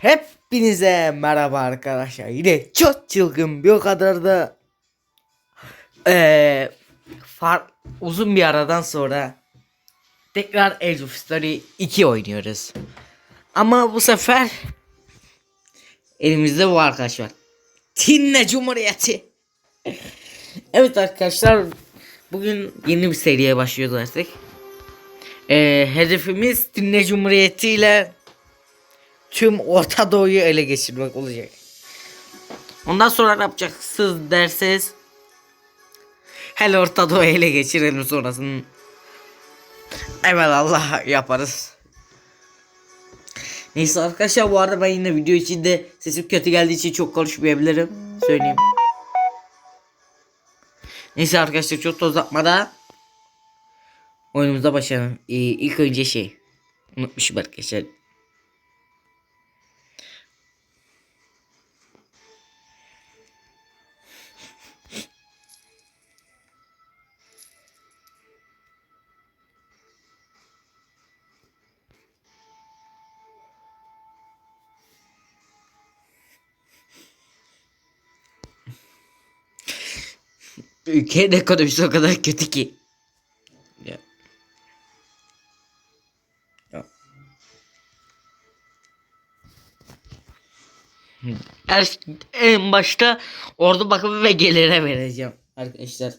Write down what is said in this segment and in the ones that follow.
Hepinize merhaba arkadaşlar. Yine çok çılgın bir o kadar da eee far uzun bir aradan sonra tekrar Age of Story 2 oynuyoruz. Ama bu sefer elimizde bu arkadaş var. Tinne Cumhuriyeti. evet arkadaşlar bugün yeni bir seriye başlıyoruz artık. Eee hedefimiz Tinne Cumhuriyeti ile tüm Orta Doğu'yu ele geçirmek olacak. Ondan sonra ne yapacaksınız derseniz hele Orta Doğu'yu ele geçirelim sonrasını evet Allah yaparız. Neyse arkadaşlar bu arada ben yine video içinde sesim kötü geldiği için çok konuşmayabilirim. Söyleyeyim. Neyse arkadaşlar çok da uzatmadan oyunumuza başlayalım. Ee, ilk önce şey unutmuşum arkadaşlar. Ülkenin ekonomisi o kadar kötü ki. Ya. Ya. Her, en başta ordu bakımı ve gelire vereceğim arkadaşlar.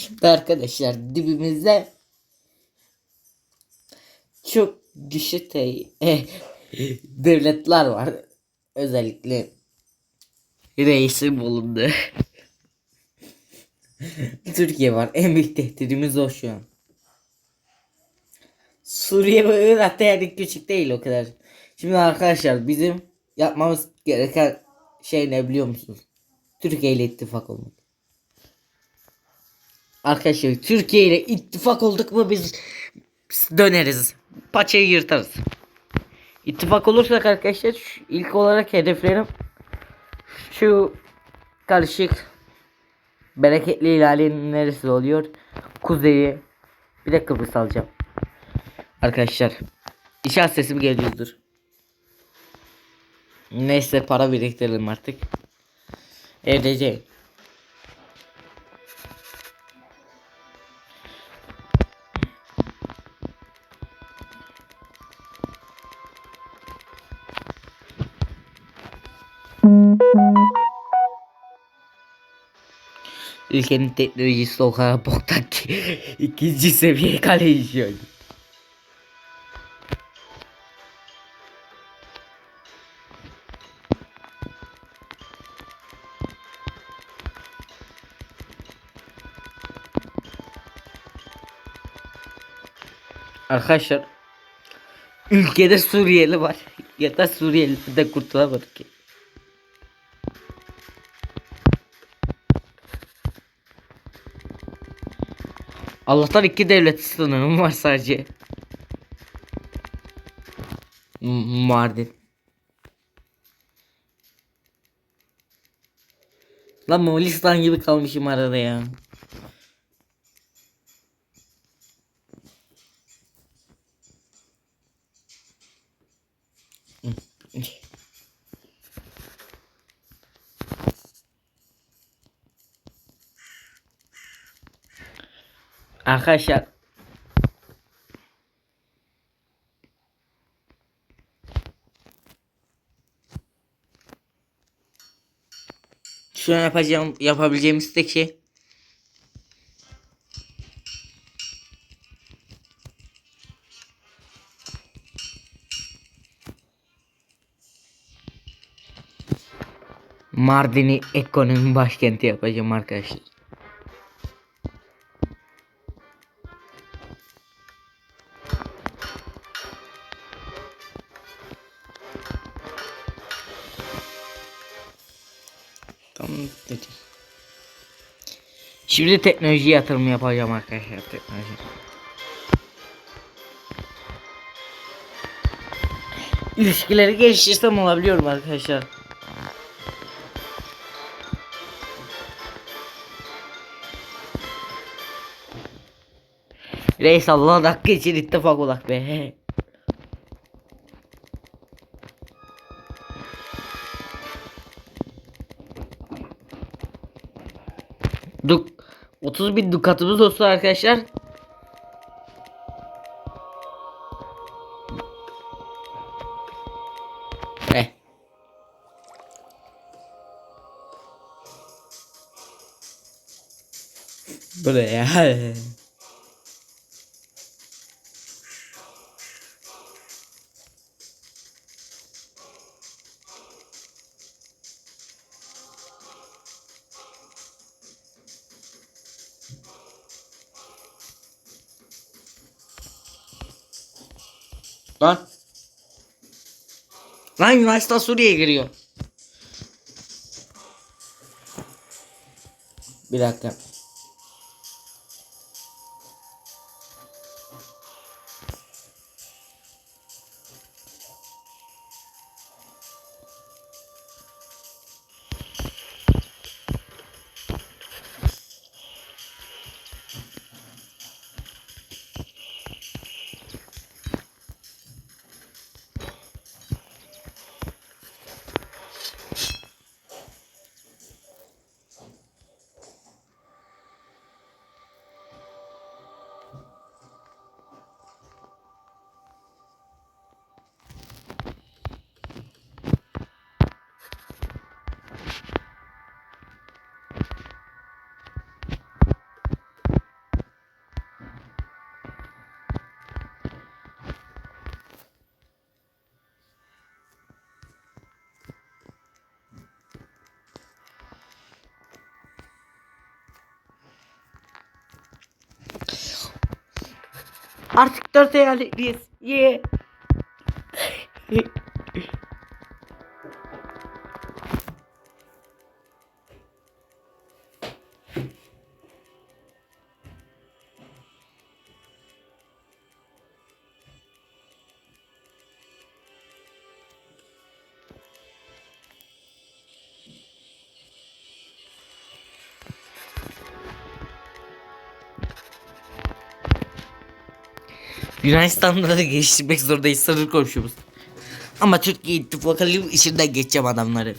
Şimdi arkadaşlar dibimizde çok güçlü eh, devletler var. Özellikle reisi bulundu. Türkiye var. En büyük tehdidimiz o şu an. Suriye ve Irak da yani küçük değil o kadar. Şimdi arkadaşlar bizim yapmamız gereken şey ne biliyor musunuz? Türkiye ile ittifak olmak. Arkadaşlar Türkiye ile ittifak olduk mu biz döneriz. Paçayı yırtarız. İttifak olursak arkadaşlar ilk olarak hedeflerim şu karışık bereketli ilerleyenin neresi oluyor? Kuzeyi bir de Kıbrıs alacağım. Arkadaşlar inşaat sesim geliyordur. Neyse para biriktirelim artık. EDC. Ülkenin teknolojisi o kadar boktan ki ikinci seviye kale işiyor. Arkadaşlar ülkede Suriyeli var ya da Suriyeli de kurtulamadı ki. Allah'tan iki devlet sınırım var sadece. Mardin. Lan Moğolistan gibi kalmışım arada ya. Arkadaşlar Şu an yapacağım yapabileceğimiz tek şey Mardin'i ekonomi başkenti yapacağım arkadaşlar. Şimdi teknoloji yatırım yapacağım arkadaşlar teknoloji. İlişkileri geliştirsem olabiliyorum arkadaşlar. Reis Allah dakika için ittifak olak be. 30 bin dukatımız olsun arkadaşlar. Eh. Böyle Lan. Lan Yunanistan Suriye'ye giriyor. Bir dakika. Artık dört eyaletliyiz. Ye. Yunanistan'da da geliştirmek zorundayız sınır komşumuz. Ama Türkiye ittifakının içinden geçeceğim adamları.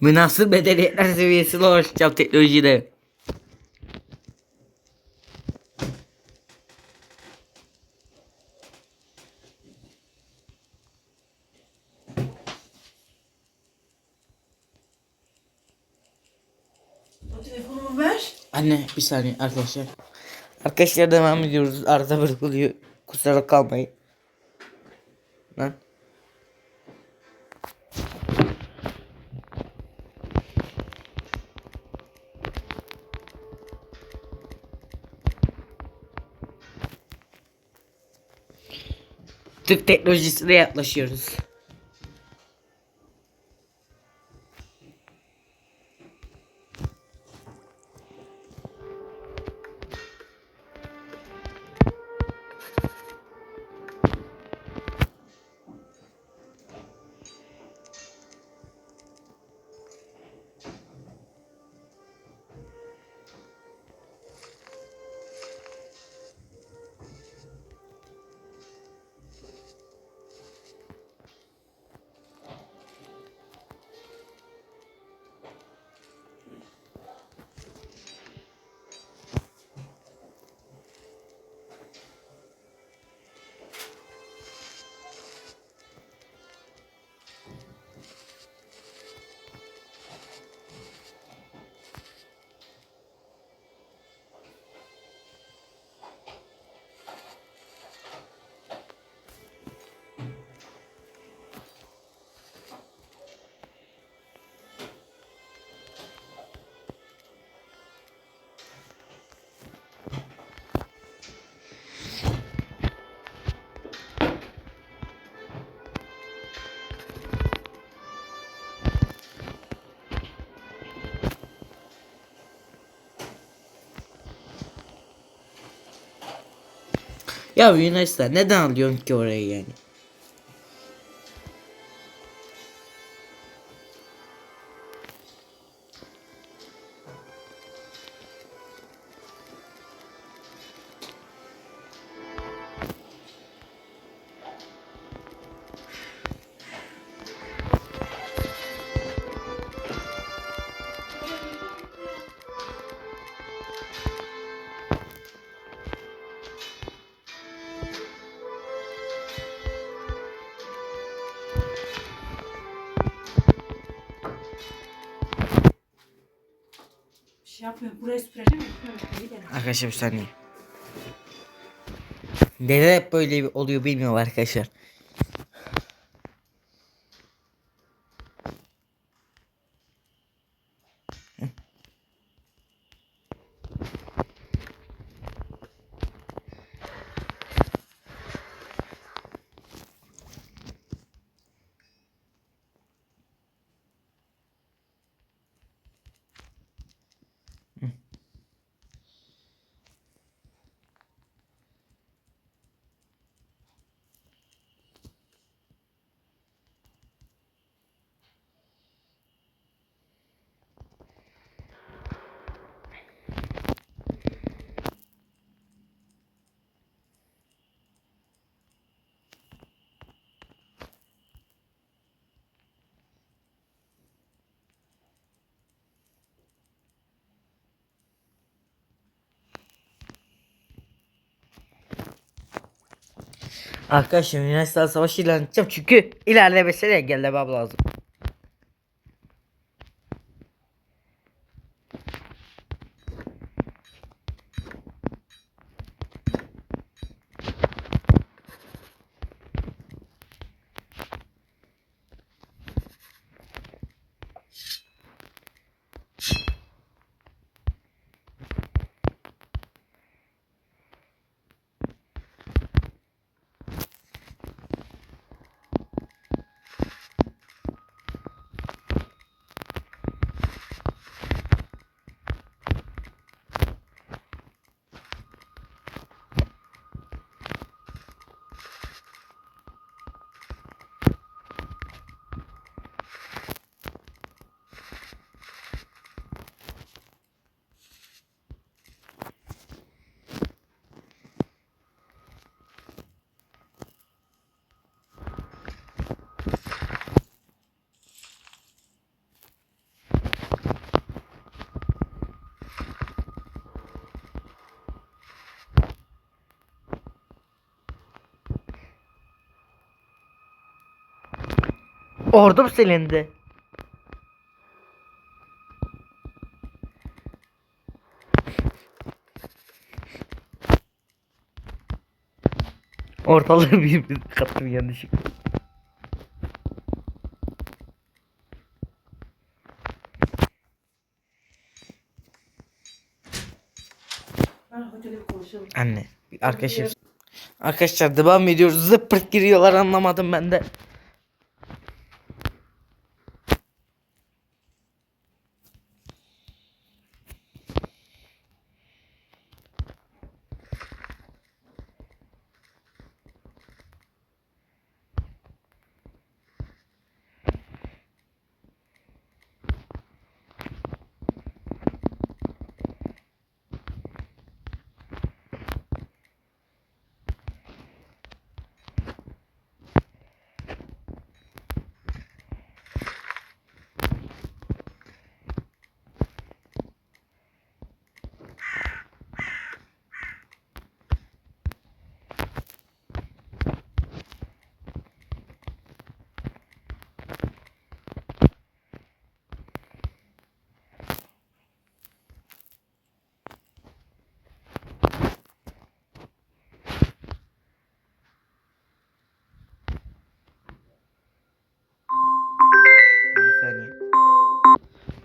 Münasır medeniyetler seviyesine ulaşacağım teknolojide. O telefonumu ver. Anne bir saniye arkadaşlar. Arkadaşlar devam ediyoruz. Arada bırakılıyor. Kusura kalmayın. Lan. Türk teknolojisine yaklaşıyoruz. Ya Yunanistan neden alıyorsun ki orayı yani? Yapmıyorum. Burayı süpüreceğim. De. Arkadaşlar bir saniye. Neden hep böyle oluyor bilmiyorum arkadaşlar. Arkadaşlar Yunanistan Savaşı ilan edeceğim çünkü ilerlemesine engellemem lazım. Ordum silindi. Ortalığı bir bir kattım yanlışlıkla. Anne, arkadaşlar. Arkadaşlar devam ediyoruz. Zıppırt giriyorlar anlamadım ben de. Bir saniye.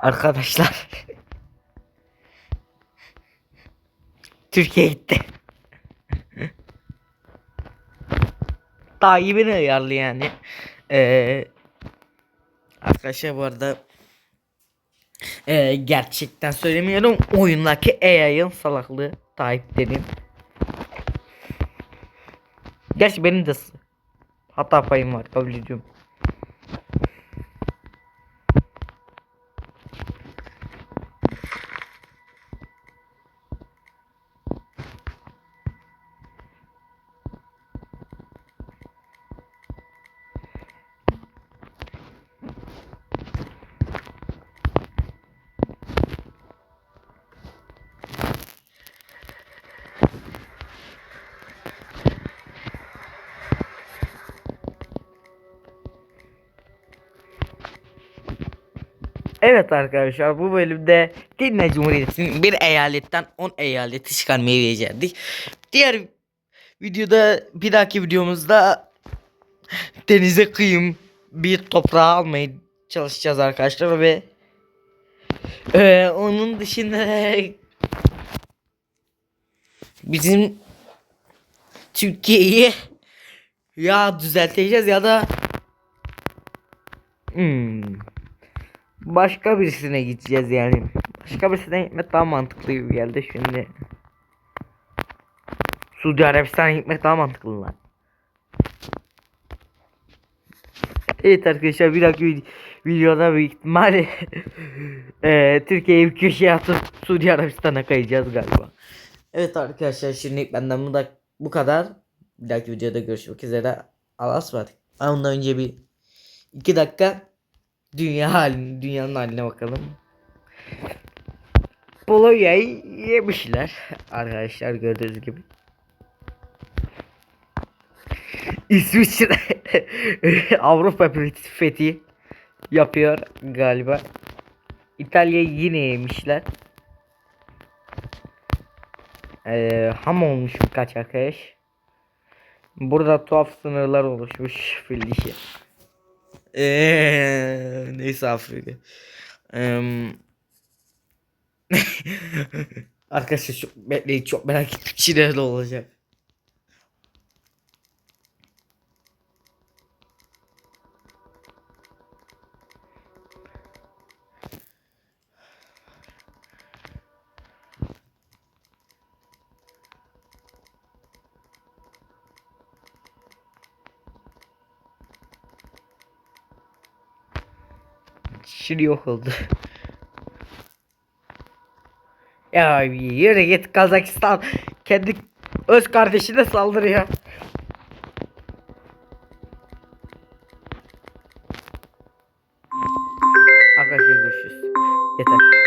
Arkadaşlar. Türkiye gitti. Tayyip'in ayarlı yani. Ee, arkadaşlar bu arada ee, gerçekten söylemiyorum. Oyundaki AI'ın salaklığı Tayyip'lerin. Gerçi benim de hata payım var kabul ediyorum. Evet arkadaşlar bu bölümde Dinle Cumhuriyeti'nin bir eyaletten 10 eyaleti çıkarmayı becerdik. Diğer videoda bir dahaki videomuzda denize kıyım bir toprağı almaya çalışacağız arkadaşlar ve eee, onun dışında bizim Türkiye'yi ya düzelteceğiz ya da hmm, başka birisine gideceğiz yani. Başka birisine gitmek daha mantıklı gibi geldi şimdi. Suudi Arabistan'a gitmek daha mantıklı lan. Evet arkadaşlar bir dahaki vid- videoda büyük ihtimalle eee Türkiye'yi bir köşeye atıp Suudi Arabistan'a kayacağız galiba. Evet arkadaşlar şimdi benden bu, da, bu kadar. Bir dahaki videoda görüşmek üzere. Allah'a ısmarladık. Ondan önce bir iki dakika dünya halini, dünyanın haline bakalım. Polonya'yı yemişler arkadaşlar gördüğünüz gibi. İsviçre Avrupa fethi yapıyor galiba. İtalya'yı yine yemişler. Ee, ham olmuş birkaç arkadaş. Burada tuhaf sınırlar oluşmuş fil dişi. Eee, neyse Afrika. Em, Arkadaşlar çok çok merak ettim Çin'de olacak. Şimdi yok oldu. ya yürü git Kazakistan kendi öz kardeşine saldırıyor.